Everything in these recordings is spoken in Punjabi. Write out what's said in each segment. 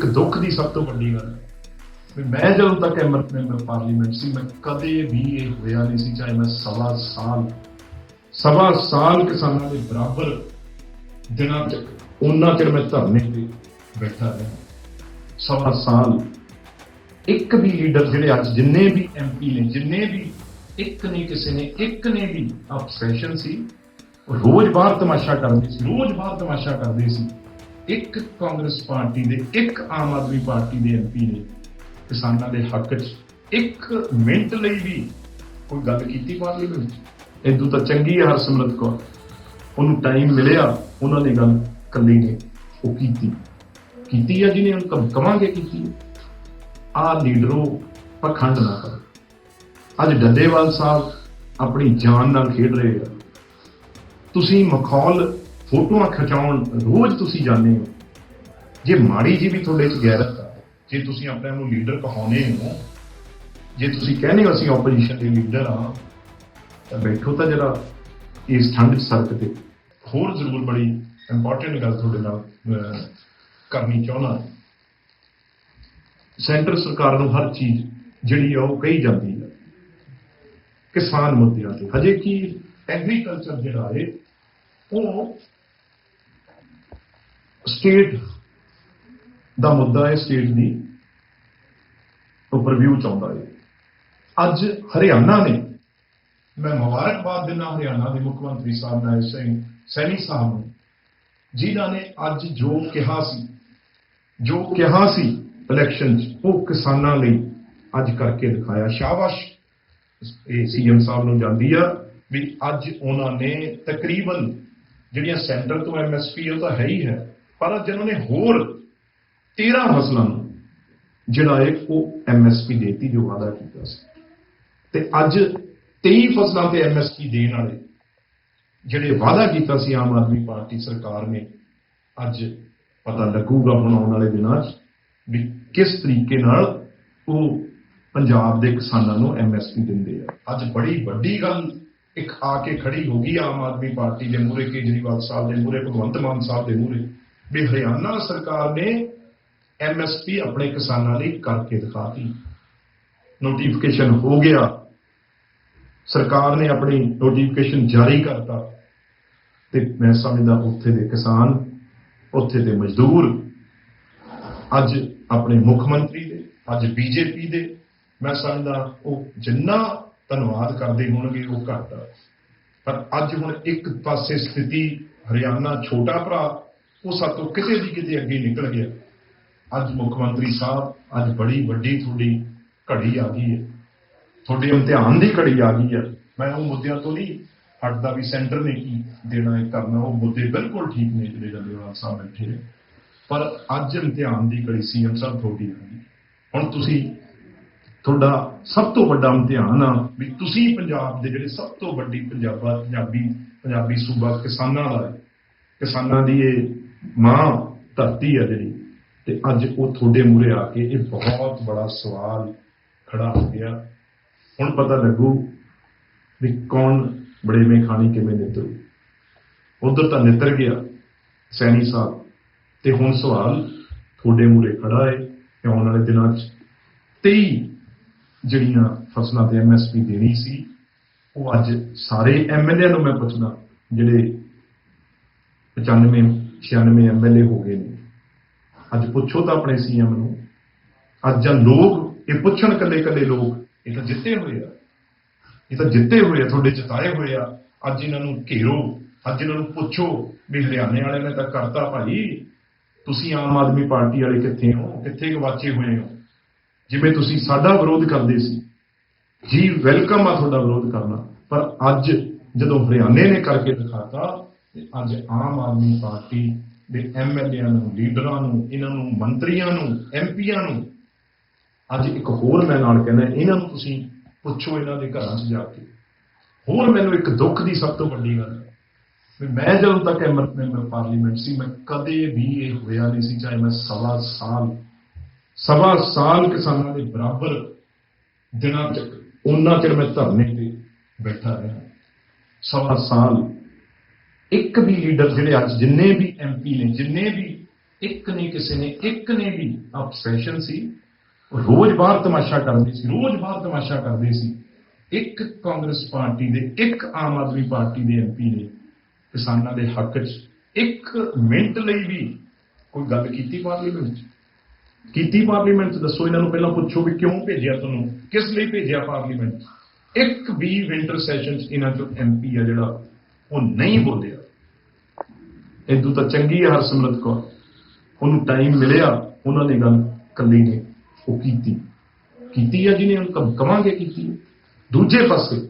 ਇੱਕ ਦੁੱਖ ਦੀ ਸਭ ਤੋਂ ਵੱਡੀ ਗੱਲ ਵੀ ਮੈਂ ਜਦੋਂ ਤੱਕ ਐਮਰ ਮੈਂਬਰ ਪਾਰਲੀਮੈਂਟ ਸੀ, ਮੈਂ ਕਦੇ ਵੀ ਇਹ ਹੋਇਆ ਨਹੀਂ ਸੀ, ਚਾਹੇ ਮੈਂ ਸਵਾ ਸਾਲ ਸਵਾ ਸਾਲ ਕਿਸਾਨਾਂ ਦੇ ਬਰਾਬਰ ਦਿਨਾਂ ਚ ਉਹਨਾਂ ਚਿਰ ਮੈਂ ਧਰਨੇ ਤੇ ਬੈਠਾ ਰਿਹਾ। ਸਵਾ ਸਾਲ ਇੱਕ ਵੀ ਲੀਡਰ ਜਿਹੜੇ ਅੱਜ ਜਿੰਨੇ ਵੀ ਐਮਪੀ ਨੇ, ਜਿੰਨੇ ਵੀ ਇੱਕ ਨੇ ਕਿਸੇ ਨੇ, ਇੱਕ ਨੇ ਵੀ ਆਪਸੈਸ਼ਨ ਸੀ ਰੋਜ਼ ਬਾਹਰ ਤਮਾਸ਼ਾ ਕਰਦੇ ਸੀ, ਰੋਜ਼ ਬਾਹਰ ਤਮਾਸ਼ਾ ਕਰਦੇ ਸੀ। ਇੱਕ ਕਾਂਗਰਸ ਪਾਰਟੀ ਦੇ, ਇੱਕ ਆਮ ਆਦਮੀ ਪਾਰਟੀ ਦੇ ਐਮਪੀ ਨੇ ਕਿਸਾਨਾਂ ਦੇ ਹੱਕ 'ਚ ਇੱਕ ਮਿੰਟ ਲਈ ਵੀ ਕੋਈ ਗੱਲ ਕੀਤੀ ਪਾਰਲੀਮੈਂਟ 'ਚ? ਇਦੋਂ ਤਾਂ ਚੰਗੀ ਹੈ ਹਰਸਿਮਰਤ ਕੌਰ। ਉਹਨੂੰ ਟਾਈਮ ਮਿਲਿਆ, ਉਹਨਾਂ ਨੇ ਗੱਲ ਕੱਲੀ ਨੇ ਉਹ ਕੀਤੀ। ਕੀਤੀ ਹੈ ਜਿਹਨੇ, ਉਹਨੂੰ ਕਮ- ਕਵਾਂਗੇ ਕੀਤੀ। ਆ ਲੀਡਰੋ ਪਖੰਡ ਨਾ ਕਰੋ। ਅੱਜ ਡੱਡੇਵਾਲ ਸਾਹਿਬ ਆਪਣੀ ਜਾਨ ਨਾਲ ਖੇਡ ਰਹੇ ਆ। ਤੁਸੀਂ ਮਖੌਲ ਫੋਟੋਆਂ ਖਿਚਾਉਣ ਰੋਜ਼ ਤੁਸੀਂ ਜਾਂਦੇ ਹੋ। ਜੇ ਮਾੜੀ ਜੀ ਵੀ ਤੁਹਾਡੇ ਚ ਗੈਰਤ ਆ, ਜੇ ਤੁਸੀਂ ਆਪਣੇ ਆਪ ਨੂੰ ਲੀਡਰ ਕਹਾਉਂਦੇ ਹੋ, ਜੇ ਤੁਸੀਂ ਕਹਿੰਦੇ ਹੋ ਅਸੀਂ ਆਪੋਜੀਸ਼ਨ ਦੇ ਲੀਡਰ ਆ ਤਾਂ ਬੈਠੋ ਤਾਂ ਜਰਾ ਇਸ ਠੰਡ ਚ ਸੜਕ ਤੇ। ਹੋਰ ਜ਼ਰੂਰ ਬੜੀ ਇੰਪੋਰਟੈਂਟ ਗੱਲ ਤੁਹਾਡੇ ਨਾਲ ਕਰਨੀ ਚਾਹੁੰਦਾ। ਸੈਂਟਰ ਸਰਕਾਰ ਨੂੰ ਹਰ ਚੀਜ਼ ਜਿਹੜੀ ਆ ਉਹ ਕਹੀ ਜਾਂਦੀ ਹੈ। ਕਿਸਾਨ ਮੁੱਦਿਆਂ ਤੇ। ਹਜੇ ਕੀ ਐਗਰੀਕਲਚਰ ਜਿਹੜਾ ਹੈ, ਉਹ ਸਟੇਟ ਦਾ ਮੁੱਦਾ ਹੈ ਸਟੇਟ ਦੀ ਉਹ ਪ੍ਰੀਵਿਊ ਚਾਹੁੰਦਾ ਹੈ। ਅੱਜ ਹਰਿਆਣਾ ਨੇ, ਮੈਂ ਮੁਬਾਰਕਬਾਦ ਦਿੰਦਾ ਹਰਿਆਣਾ ਦੇ ਮੁੱਖ ਮੰਤਰੀ ਸਾਹਿਬ ਨਾਇਬ ਸਿੰਘ ਸੈਣੀ ਸਾਹਿਬ ਨੂੰ, ਜਿਨ੍ਹਾਂ ਨੇ ਅੱਜ ਜੋ ਕਿਹਾ ਸੀ, ਜੋ ਕਿਹਾ ਸੀ ਇਲੈਕਸ਼ਨ 'ਚ, ਉਹ ਕਿਸਾਨਾਂ ਲਈ ਅੱਜ ਕਰਕੇ ਦਿਖਾਇਆ। ਸ਼ਾਬਾਸ਼। ਇਹ ਸੀਐਮ ਸਾਹਿਬ ਨੂੰ ਜਾਂਦੀ ਆ ਵੀ ਅੱਜ ਉਹਨਾਂ ਨੇ ਤਕਰੀਬਨ ਜਿਹੜੀਆਂ ਸੈਂਟਰ ਤੋਂ ਐਮਐਸਪੀ ਉਹ ਤਾਂ ਹੈ ਹੀ ਹੈ। ਪਰ ਅੱਜ ਇਹਨਾਂ ਨੇ ਹੋਰ 13 ਫਸਲਾਂ ਨੂੰ, ਜਿਹੜਾ ਹੈ ਉਹ ਐਮਐਸਪੀ ਦੇਤੀ ਜੋ ਵਾਅਦਾ ਕੀਤਾ ਸੀ। ਤੇ ਅੱਜ 23 ਫਸਲਾਂ ਤੇ ਐਮਐਸਪੀ ਦੇਣ ਵਾਲੇ ਜਿਹੜੇ ਵਾਅਦਾ ਕੀਤਾ ਸੀ ਆਮ ਆਦਮੀ ਪਾਰਟੀ ਸਰਕਾਰ ਨੇ, ਅੱਜ ਪਤਾ ਲੱਗੂਗਾ ਹੁਣ ਆਉਣ ਵਾਲੇ ਦਿਨਾਂ 'ਚ ਵੀ ਕਿਸ ਤਰੀਕੇ ਨਾਲ ਉਹ ਪੰਜਾਬ ਦੇ ਕਿਸਾਨਾਂ ਨੂੰ ਐਮਐਸਪੀ ਦਿੰਦੇ ਆ। ਅੱਜ ਬੜੀ ਵੱਡੀ ਗੱਲ ਇੱਕ ਆ ਕੇ ਖੜੀ ਹੋ ਗਈ ਆਮ ਆਦਮੀ ਪਾਰਟੀ ਦੇ ਮੂਹਰੇ, ਕੇਜਰੀਵਾਲ ਸਾਹਿਬ ਦੇ ਮੂਹਰੇ, ਭਗਵੰਤ ਮਾਨ ਸਾਹਿਬ ਦੇ ਮੂਹਰੇ। ਵੀ ਹਰਿਆਣਾ ਸਰਕਾਰ ਨੇ ਐਮਐਸਪੀ ਆਪਣੇ ਕਿਸਾਨਾਂ ਲਈ ਕਰਕੇ ਦਿਖਾਤੀ। ਨੋਟੀਫਿਕੇਸ਼ਨ ਹੋ ਗਿਆ। ਸਰਕਾਰ ਨੇ ਆਪਣੀ ਨੋਟੀਫਿਕੇਸ਼ਨ ਜਾਰੀ ਕਰਤਾ। ਤੇ ਮੈਂ ਸਮਝਦਾ ਉੱਥੇ ਦੇ ਕਿਸਾਨ, ਉੱਥੇ ਦੇ ਮਜ਼ਦੂਰ, ਅੱਜ ਆਪਣੇ ਮੁੱਖ ਮੰਤਰੀ ਦੇ, ਅੱਜ ਬੀਜੇਪੀ ਦੇ, ਮੈਂ ਸਮਝਦਾ ਉਹ ਜਿੰਨਾ ਧੰਨਵਾਦ ਕਰਦੇ ਹੋਣਗੇ ਉਹ ਘੱਟ ਪਰ ਅੱਜ ਹੁਣ ਇੱਕ ਪਾਸੇ ਸਥਿਤੀ ਹਰਿਆਣਾ ਛੋਟਾ ਭਰਾ ਉਹ ਸਾਤੋਂ ਕਿਤੇ ਦੀ ਕਿਤੇ ਅੱਗੇ ਨਿਕਲ ਗਿਆ। ਅੱਜ ਮੁੱਖ ਮੰਤਰੀ ਸਾਹਿਬ, ਅੱਜ ਬੜੀ ਵੱਡੀ ਤੁਹਾਡੀ ਘੜੀ ਆ ਗਈ ਹੈ। ਤੁਹਾਡੇ ਇਮਤਿਹਾਨ ਦੀ ਘੜੀ ਆ ਗਈ ਹੈ। ਮੈਂ ਉਹ ਮੁੱਦਿਆਂ ਤੋਂ ਨਹੀਂ ਹਟਦਾ ਵੀ ਸੈਂਟਰ ਨੇ ਕੀ ਦੇਣਾ ਹੈ, ਕਰਨਾ ਉਹ ਮੁੱਦੇ ਬਿਲਕੁਲ ਠੀਕ ਨੇ ਜਿਹੜੇ ਜੰਦੇਵਾਲ ਸਾਹਿਬ ਬੈਠੇ ਨੇ। ਪਰ ਅੱਜ ਇਮਤਿਹਾਨ ਦੀ ਘੜੀ ਸੀਐਮ ਸਾਹਿਬ ਤੁਹਾਡੀ ਆ ਗਈ। ਹੁਣ ਤੁਸੀਂ ਤੁਹਾਡਾ ਸਭ ਤੋਂ ਵੱਡਾ ਇਮਤਿਹਾਨ ਆ ਵੀ ਤੁਸੀਂ ਪੰਜਾਬ ਦੇ ਜਿਹੜੇ ਸਭ ਤੋਂ ਵੱਡੀ ਪੰਜਾਬਾ ਪੰਜਾਬੀ ਪੰਜਾਬੀ ਸੂਬਾ ਕਿਸਾਨਾਂ ਦਾ ਕਿਸਾਨਾਂ ਦੀ ਇਹ ਮਾਂ ਧਰਤੀ ਹੈ ਜਿਹੜੀ, ਤੇ ਅੱਜ ਉਹ ਤੁਹਾਡੇ ਮੂਹਰੇ ਆ ਕੇ ਇਹ ਬਹੁਤ ਬੜਾ ਸਵਾਲ ਖੜਾ ਹੋ ਗਿਆ। ਹੁਣ ਪਤਾ ਲੱਗੂ ਵੀ ਕੌਣ ਬੜੇਵੇਂ ਖਾਣੀ ਕਿਵੇਂ ਨਿੱਤਰੂ। ਉਧਰ ਤਾਂ ਨਿੱਤਰ ਗਿਆ ਸੈਣੀ ਸਾਹਿਬ, ਤੇ ਹੁਣ ਸਵਾਲ ਤੁਹਾਡੇ ਮੂਹਰੇ ਖੜਾ ਹੈ ਕਿ ਆਉਣ ਵਾਲੇ ਦਿਨਾਂ 'ਚ। 23 ਜਿਹੜੀਆਂ ਫਸਲਾਂ ਤੇ ਐਮਐਸਪੀ ਦੇਣੀ ਸੀ, ਉਹ ਅੱਜ ਸਾਰੇ ਐਮਐਲਏ ਨੂੰ ਮੈਂ ਪੁੱਛਣਾ ਜਿਹੜੇ 95 96 ਐਮਐਲਏ ਹੋ ਗਏ ਨੇ। ਅੱਜ ਪੁੱਛੋ ਤਾਂ ਆਪਣੇ ਸੀਐਮ ਨੂੰ। ਅੱਜ ਜਾਂ ਲੋਕ, ਇਹ ਪੁੱਛਣ ਕੱਲੇ ਕੱਲੇ ਲੋਕ, ਇਹ ਤਾਂ ਜਿੱਤੇ ਹੋਏ ਆ। ਇਹ ਤਾਂ ਜਿੱਤੇ ਹੋਏ ਆ, ਤੁਹਾਡੇ ਜਿਤਾਏ ਹੋਏ ਆ। ਅੱਜ ਇਹਨਾਂ ਨੂੰ ਘੇਰੋ, ਅੱਜ ਇਹਨਾਂ ਨੂੰ ਪੁੱਛੋ ਵੀ ਹਰਿਆਣੇ ਵਾਲਿਆਂ ਨੇ ਤਾਂ ਕਰਤਾ ਭਾਈ। ਤੁਸੀਂ ਆਮ ਆਦਮੀ ਪਾਰਟੀ ਵਾਲੇ ਕਿੱਥੇ ਹੋ? ਕਿੱਥੇ ਗਵਾਚੇ ਹੋਏ ਹੋ? ਜਿਵੇਂ ਤੁਸੀਂ ਸਾਡਾ ਵਿਰੋਧ ਕਰਦੇ ਸੀ। ਜੀ, ਵੈਲਕਮ ਆ ਤੁਹਾਡਾ ਵਿਰੋਧ ਕਰਨਾ। ਪਰ ਅੱਜ ਜਦੋਂ ਹਰਿਆਣੇ ਨੇ ਕਰਕੇ ਦਿਖਾਤਾ ਤੇ ਅੱਜ ਆਮ ਆਦਮੀ ਪਾਰਟੀ ਦੇ ਐਮਐਲਏਆਂ ਨੂੰ, ਲੀਡਰਾਂ ਨੂੰ, ਇਹਨਾਂ ਨੂੰ, ਮੰਤਰੀਆਂ ਨੂੰ ਐਮਪੀਆਂ ਨੂੰ, ਅੱਜ ਇੱਕ ਹੋਰ ਮੈਂ ਨਾਲ ਕਹਿੰਦਾ, ਇਹਨਾਂ ਨੂੰ ਤੁਸੀਂ ਪੁੱਛੋ ਇਹਨਾਂ ਦੇ ਘਰਾਂ 'ਚ ਜਾ ਕੇ। ਹੋਰ ਮੈਨੂੰ ਇੱਕ ਦੁੱਖ ਦੀ ਸਭ ਤੋਂ ਵੱਡੀ ਗੱਲ ਹੈ ਵੀ ਮੈਂ ਜਦੋਂ ਤੱਕ ਐਮਰ ਮੈਂਬਰ ਪਾਰਲੀਮੈਂਟ ਸੀ, ਮੈਂ ਕਦੇ ਵੀ ਇਹ ਹੋਇਆ ਨਹੀਂ ਸੀ, ਚਾਹੇ ਮੈਂ ਸਵਾ ਸਾਲ ਸਵਾ ਸਾਲ ਕਿਸਾਨਾਂ ਦੇ ਬਰਾਬਰ ਦਿਨਾਂ ਤੱਕ, ਉਹਨਾਂ ਚਿਰ ਮੈਂ ਧਰਨੇ ਤੇ ਬੈਠਾ ਰਿਹਾ। ਸਵਾ ਸਾਲ ਇੱਕ ਵੀ ਲੀਡਰ ਜਿਹੜੇ ਅੱਜ ਜਿੰਨੇ ਵੀ ਐਮਪੀ ਨੇ, ਜਿੰਨੇ ਵੀ, ਇੱਕ ਨਹੀਂ ਕਿਸੇ ਨੇ, ਇੱਕ ਨੇ ਵੀ ਆਬਸੈਸ਼ਨ ਸੀ ਰੋਜ਼ ਬਾਹਰ ਤਮਾਸ਼ਾ ਕਰਦੇ ਸੀ, ਰੋਜ਼ ਬਾਹਰ ਤਮਾਸ਼ਾ ਕਰਦੇ ਸੀ। ਇੱਕ ਕਾਂਗਰਸ ਪਾਰਟੀ ਦੇ, ਇੱਕ ਆਮ ਆਦਮੀ ਪਾਰਟੀ ਦੇ ਐਮਪੀ ਨੇ ਕਿਸਾਨਾਂ ਦੇ ਹੱਕ 'ਚ ਇੱਕ ਮਿੰਟ ਲਈ ਵੀ ਕੋਈ ਗੱਲ ਕੀਤੀ ਪਾਰਲੀਮੈਂਟ 'ਚ? ਕੀਤੀ ਪਾਰਲੀਮੈਂਟ 'ਚ? ਦੱਸੋ ਇਹਨਾਂ ਨੂੰ ਪਹਿਲਾਂ ਪੁੱਛੋ ਵੀ ਕਿਉਂ ਭੇਜਿਆ ਤੁਹਾਨੂੰ? ਕਿਸ ਲਈ ਭੇਜਿਆ ਪਾਰਲੀਮੈਂਟ? ਇੱਕ ਵੀ ਵਿੰਟਰ ਸੈਸ਼ਨ 'ਚ ਇਹਨਾਂ ਚੋਂ ਐਮਪੀ ਆ ਜਿਹੜਾ ਉਹ ਨਹੀਂ ਬੋਲਿਆ। ਇਦੋਂ ਤਾਂ ਚੰਗੀ ਹੈ ਹਰਸਿਮਰਤ ਕੌਰ। ਉਹਨੂੰ ਟਾਈਮ ਮਿਲਿਆ, ਉਹਨਾਂ ਨੇ ਗੱਲ ਕੱਲੀ ਨੇ ਉਹ ਕੀਤੀ। ਕੀਤੀ ਆ ਜਿਹਨੇ, ਉਹਨੂੰ ਕਵਾਂਗੇ ਕੀਤੀ। ਦੂਜੇ ਪਾਸੇ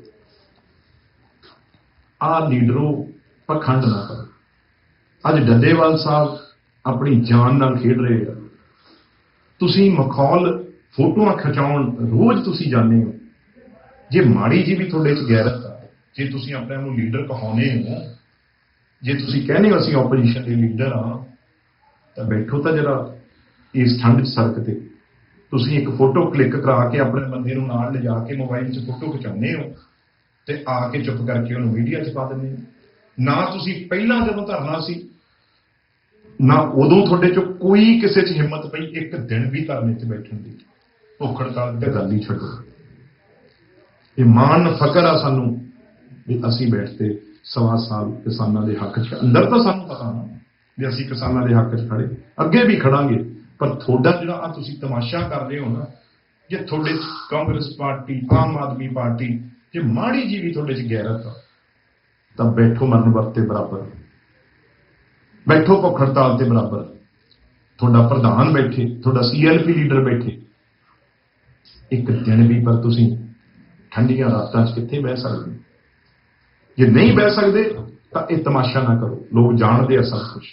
ਆ ਲੀਡਰੋ ਪਖੰਡ ਨਾ ਕਰੋ। ਅੱਜ ਡੱਲੇਵਾਲ ਸਾਹਿਬ ਆਪਣੀ ਜਾਨ ਨਾਲ ਖੇਡ ਰਹੇ ਆ। ਤੁਸੀਂ ਮਖੌਲ ਫੋਟੋਆਂ ਖਿਚਾਉਣ ਰੋਜ਼ ਤੁਸੀਂ ਜਾਂਦੇ ਹੋ। ਜੇ ਮਾੜੀ ਜੀ ਵੀ ਤੁਹਾਡੇ ਚ ਗੈਰਤ ਆ, ਜੇ ਤੁਸੀਂ ਆਪਣੇ ਆਪ ਨੂੰ ਲੀਡਰ ਕਹਾਉਂਦੇ ਹੋ ਜੇ ਤੁਸੀਂ ਕਹਿੰਦੇ ਹੋ ਅਸੀਂ ਆਪੋਜੀਸ਼ਨ ਦੇ ਲੀਡਰ ਆ ਤਾਂ ਬੈਠੋ ਤਾਂ ਜਰਾ ਇਸ ਠੰਡ 'ਚ ਸੜਕ ਤੇ। ਤੁਸੀਂ ਇੱਕ ਫੋਟੋ ਕਲਿੱਕ ਕਰਾ ਕੇ ਆਪਣੇ ਬੰਦੇ ਨੂੰ ਨਾਲ ਲਿਜਾ ਕੇ ਮੋਬਾਈਲ 'ਚ ਫੋਟੋ ਖਿਚਾਉਂਦੇ ਹੋ ਤੇ ਆ ਕੇ ਚੁੱਪ ਕਰਕੇ ਉਹਨੂੰ ਮੀਡੀਆ 'ਚ ਪਾ ਦਿੰਦੇ ਹੋ। ਨਾ ਤੁਸੀਂ ਪਹਿਲਾਂ ਜਦੋਂ ਧਰਨਾ ਸੀ, ਨਾ ਉਦੋਂ ਤੁਹਾਡੇ 'ਚ ਕੋਈ ਕਿਸੇ 'ਚ ਹਿੰਮਤ ਪਈ ਇੱਕ ਦਿਨ ਵੀ ਧਰਨੇ 'ਚ ਬੈਠਣ ਦੀ। ਭੁੱਖ ਹੜਤਾਲ ਦੀ ਗੱਲ ਹੀ ਛੱਡੋ। ਇਹ ਮਾਣ, ਫਕਰ ਆ ਸਾਨੂੰ ਵੀ ਅਸੀਂ ਬੈਠਦੇ ਸਵਾ ਸਾਲ ਕਿਸਾਨਾਂ ਦੇ ਹੱਕ 'ਚ ਅੰਦਰ ਤਾਂ ਸਾਨੂੰ ਪਤਾ ਨਾ ਵੀ ਅਸੀਂ ਕਿਸਾਨਾਂ ਦੇ ਹੱਕ 'ਚ ਖੜੇ ਅੱਗੇ ਵੀ ਖੜਾਂਗੇ ਪਰ ਤੁਹਾਡਾ ਜਿਹੜਾ ਆ ਤੁਸੀਂ ਤਮਾਸ਼ਾ ਕਰ ਰਹੇ ਹੋ ਨਾ, ਜੇ ਤੁਹਾਡੇ ਕਾਂਗਰਸ ਪਾਰਟੀ, ਆਮ ਆਦਮੀ ਪਾਰਟੀ, ਜੇ ਮਾੜੀ ਜੀ ਵੀ ਤੁਹਾਡੇ 'ਚ ਗੈਰਤ ਆ, ਤਾਂ ਬੈਠੋ ਮਰਨ ਵਰਤੇ ਬਰਾਬਰ। ਬੈਠੋ ਭੁੱਖ ਹੜਤਾਲ ਤੇ ਬਰਾਬਰ। ਤੁਹਾਡਾ ਪ੍ਰਧਾਨ ਬੈਠੇ, ਤੁਹਾਡਾ ਸੀਐਲਪੀ ਲੀਡਰ ਬੈਠੇ। ਇੱਕ ਦਿਨ ਵੀ ਪਰ ਤੁਸੀਂ ਠੰਡੀਆਂ ਰਾਤਾਂ 'ਚ ਕਿੱਥੇ ਬਹਿ ਸਕਦੇ ਹੋ? ਜੇ ਨਹੀਂ ਬਹਿ ਸਕਦੇ ਤਾਂ ਇਹ ਤਮਾਸ਼ਾ ਨਾ ਕਰੋ। ਲੋਕ ਜਾਣਦੇ ਆ ਸਭ ਕੁਝ